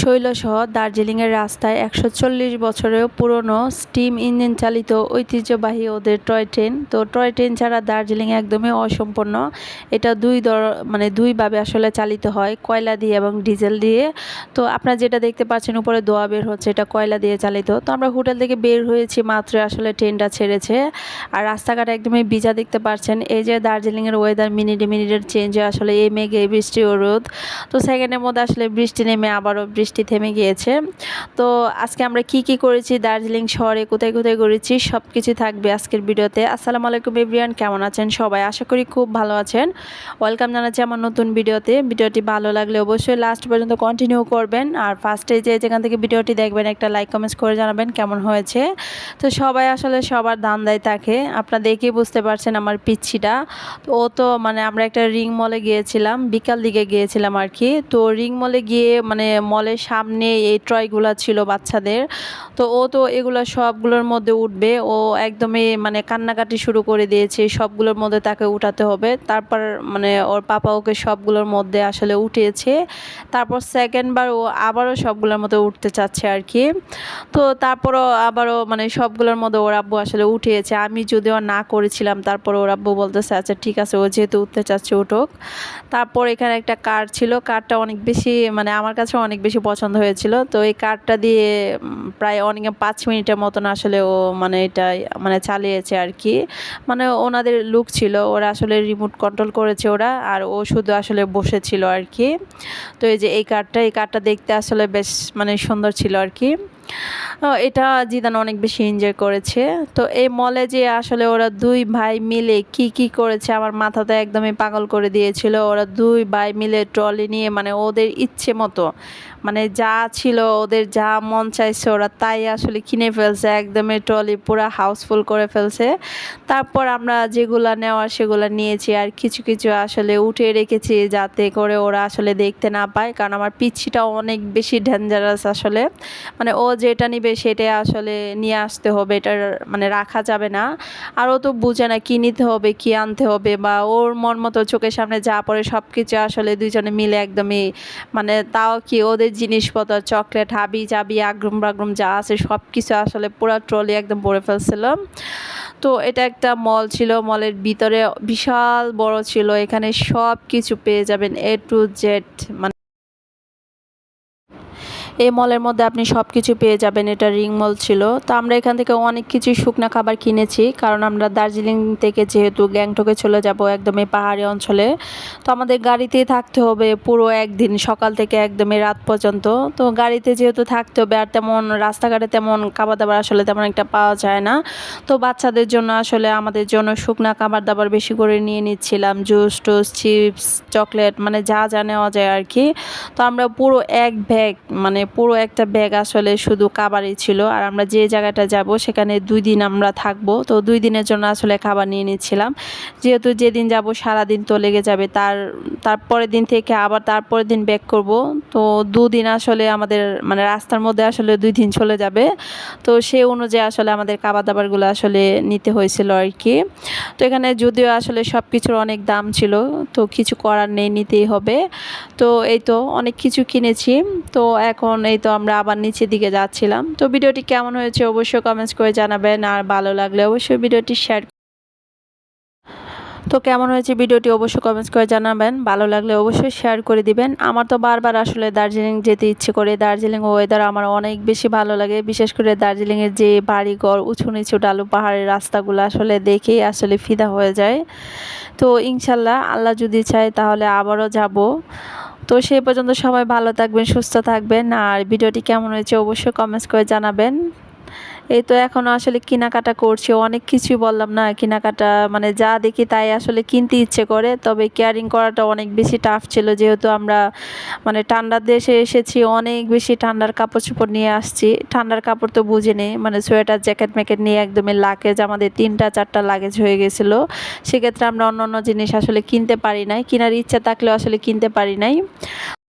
শৈলসহ দার্জিলিংয়ের রাস্তায় একশো চল্লিশ বছরেও পুরনো স্টিম ইঞ্জিন চালিত ঐতিহ্যবাহী ওদের টয় ট্রেন। তো টয় ট্রেন ছাড়া দার্জিলিং একদমই অসম্পূর্ণ। এটা দুই দর মানে দুইভাবে আসলে চালিত হয়, কয়লা দিয়ে এবং ডিজেল দিয়ে। তো আপনারা যেটা দেখতে পাচ্ছেন, উপরে দোয়া বের হচ্ছে, এটা কয়লা দিয়ে চালিত। তো আমরা হোটেল থেকে বের হয়েছি, মাত্র আসলে ট্রেনটা ছেড়েছে। আর রাস্তাঘাট একদমই ভিজা দেখতে পাচ্ছেন। এই যে দার্জিলিংয়ের ওয়েদার মিনিটে মিনিটের চেঞ্জে আসলে এই মেঘে বৃষ্টি ও রোদ। তো সেকেন্ডের মধ্যে আসলে বৃষ্টি নেমে আবারও বৃষ্টি থেমে গিয়েছে। তো আজকে আমরা কি কি করেছি, দার্জিলিং শহরে কোথায় কোথায় করেছি সব কিছু থাকবে আজকের ভিডিওতে। আসসালামু আলাইকুম এভরিয়ান কেমন আছেন সবাই? আশা করি খুব ভালো আছেন। ওয়েলকাম জানাচ্ছি আমার নতুন ভিডিওতে। ভিডিওটি ভালো লাগলে অবশ্যই লাস্ট পর্যন্ত কন্টিনিউ করবেন। আর ফার্স্টে যে যেখান থেকে ভিডিওটি দেখবেন, একটা লাইক কমেন্টস করে জানাবেন কেমন হয়েছে। তো সবাই আসলে সবার দান দেয় থাকে। আপনারা দেখেই বুঝতে পারছেন আমার পিচ্ছিটা। ও তো মানে আমরা একটা রিং মলে গিয়েছিলাম, বিকাল দিকে গিয়েছিলাম আর কি। তো রিং মলে গিয়ে মানে সামনে এই ট্রয়গুলো ছিল বাচ্চাদের। তো ও তো এগুলো সবগুলোর মধ্যে উঠবে। ও একদমই মানে কান্নাকাটি শুরু করে দিয়েছে। সবগুলোর মধ্যে তাকে উঠাতে হবে। তারপর মানে ওর পাপা ওকে সবগুলোর মধ্যে আসলে উঠিয়েছে। তারপর সেকেন্ডবার ও আবারও সবগুলোর মধ্যে উঠতে চাচ্ছে আর কি। তো তারপরও আবারও মানে সবগুলোর মধ্যে ওর আব্বু আসলে উঠিয়েছে। আমি যদিও না করেছিলাম তারপর ওর আব্বু বলতেছে আচ্ছা ঠিক আছে, ও যেহেতু উঠতে চাচ্ছে, উঠুক। তারপর এখানে একটা কার ছিল। কারটা অনেক বেশি মানে আমার কাছে অনেক বেশি পছন্দ হয়েছিল। তো এই কার্ডটা দিয়ে প্রায় অনেক পাঁচ মিনিটের মতন আসলে ও মানে এটা মানে চালিয়েছে আর কি মানে ওনাদের লুক ছিল, ওরা আসলে রিমোট কন্ট্রোল করেছে ওরা, আর ও শুধু আসলে বসেছিল আর কি তো এই যে এই কার্ডটা এই কার্ডটা দেখতে আসলে বেশ মানে সুন্দর ছিল আর কি এটা জিদান অনেক বেশি এনজয় করেছে। তো এই মলে যে আসলে ওরা দুই ভাই মিলে কি কি করেছে আমার মাথাতে একদমই পাগল করে দিয়েছিল। ওরা দুই ভাই মিলে ট্রলি নিয়ে মানে ওদের ইচ্ছে মতো মানে যা ছিল ওদের যা মন চাইছে ওরা তাই আসলে কিনে ফেলছে, একদমই ট্রলি পুরো হাউসফুল করে ফেলছে। তারপর আমরা যেগুলো নেওয়ার সেগুলো নিয়েছি আর কিছু কিছু আসলে উঠে রেখেছি যাতে করে ওরা আসলে দেখতে না পায়। কারণ আমার পিচ্ছিটা অনেক বেশি ডেঞ্জারাস আসলে। মানে ও যেটা নিবে সেটাই আসলে নিয়ে আসতে হবে এটার মানে রাখা যাবে না। আর ও তো বুঝে না কী নিতে হবে, কী আনতে হবে বা ওর মন মতো চোখের সামনে যা পড়ে সব কিছু আসলে দুইজনে মিলে একদমই মানে তাও কি ওদের জিনিসপত্র, চকলেট, হাবি জাবি, আগ্রুম বাগ্রুম যা আছে সব কিছু আসলে পুরো ট্রলি একদম ভরে ফেলছিল তো এটা একটা মল ছিল, মলের ভিতরে বিশাল বড় ছিল, এখানে সব কিছু পেয়ে যাবেন এ টু জেড মানে এই মলের মধ্যে আপনি সব কিছু পেয়ে যাবেন, এটা রিং মল ছিল। তো আমরা এখান থেকে অনেক কিছু শুকনা খাবার কিনেছি, কারণ আমরা দার্জিলিং থেকে যেহেতু গ্যাংটকে চলে যাব একদমই পাহাড়ি অঞ্চলে। তো আমাদের গাড়িতেই থাকতে হবে পুরো একদিন, সকাল থেকে একদমই রাত পর্যন্ত। তো গাড়িতে যেহেতু থাকতে হবে, আর তেমন রাস্তাঘাটে তেমন খাবার দাবার আসলে তেমন একটা পাওয়া যায় না। তো বাচ্চাদের জন্য আসলে আমাদের জন্য শুকনা খাবার দাবার বেশি করে নিয়ে নিচ্ছিলাম, জুস টুস, চিপস, চকলেট মানে যা যা নেওয়া যায় আর কি। তো আমরা পুরো এক ব্যাগ মানে পুরো একটা ব্যাগ আসলে শুধু খাবারই ছিল। আর আমরা যে জায়গাটা যাব, সেখানে দুই দিন আমরা থাকব। তো দুই দিনের জন্য আসলে খাবার নিয়ে নিচ্ছিলাম। যেহেতু যেদিন যাব, সারাদিন তো লেগে যাবে। তার তারপরের দিন থেকে আবার তারপরের দিন ব্যাক করব। তো দুদিন আসলে আমাদের মানে রাস্তার মধ্যে আসলে দুই দিন চলে যাবে। তো সেই অনুযায়ী আসলে আমাদের খাবার দাবারগুলো আসলে নিতে হয়েছিল আর কি। তো এখানে যদিও আসলে সব কিছুর অনেক দাম ছিল, তো কিছু করার নেই, নিতেই হবে। তো এই তো অনেক কিছু কিনেছি। তো এখন এই তো আমরা আবার নিচের দিকে যাচ্ছিলাম। তো ভিডিওটি কেমন হয়েছে অবশ্যই কমেন্টস করে জানাবেন আর ভালো লাগলে অবশ্যই ভিডিওটি শেয়ার তো কেমন হয়েছে ভিডিওটি অবশ্যই কমেন্টস করে জানাবেন। ভালো লাগলে অবশ্যই শেয়ার করে দিবেন। আমার তো বারবার আসলে দার্জিলিং যেতে ইচ্ছে করে। দার্জিলিং ওয়েদার আমার অনেক বেশি ভালো লাগে। বিশেষ করে দার্জিলিংয়ের যে বাড়িঘর, উঁচু নিচু ডালু পাহাড়ের রাস্তাগুলো আসলে দেখেই আসলে ফিদা হয়ে যায়। তো ইনশাল্লাহ আল্লাহ যদি চায় তাহলে আবারও যাব। তো সেই পর্যন্ত সবাই ভালো থাকবেন, সুস্থ থাকবেন। আর ভিডিওটি কেমন হয়েছে অবশ্যই কমেন্টস করে জানাবেন। এই তো এখন আসলে কেনাকাটা করছি, অনেক কিছুই বললাম না, কেনাকাটা মানে যা দেখি তাই আসলে কিনতে ইচ্ছে করে, তবে কেয়ারিং করাটা অনেক বেশি টাফ ছিল, যেহেতু আমরা মানে ঠান্ডার দেশে এসেছি, অনেক বেশি ঠান্ডার কাপড় চোপড় নিয়ে আসছি, ঠান্ডার কাপড় তো বুঝে নেই মানে সোয়েটার, জ্যাকেট, ম্যাকেট নিয়ে একদমই লাগেজ আমাদের তিনটা, চারটা লাগেজ হয়ে গেছিল, সেক্ষেত্রে আমরা অন্য অন্য জিনিস আসলে কিনতে পারি নাই, কেনার ইচ্ছা থাকলেও আসলে কিনতে পারি নাই।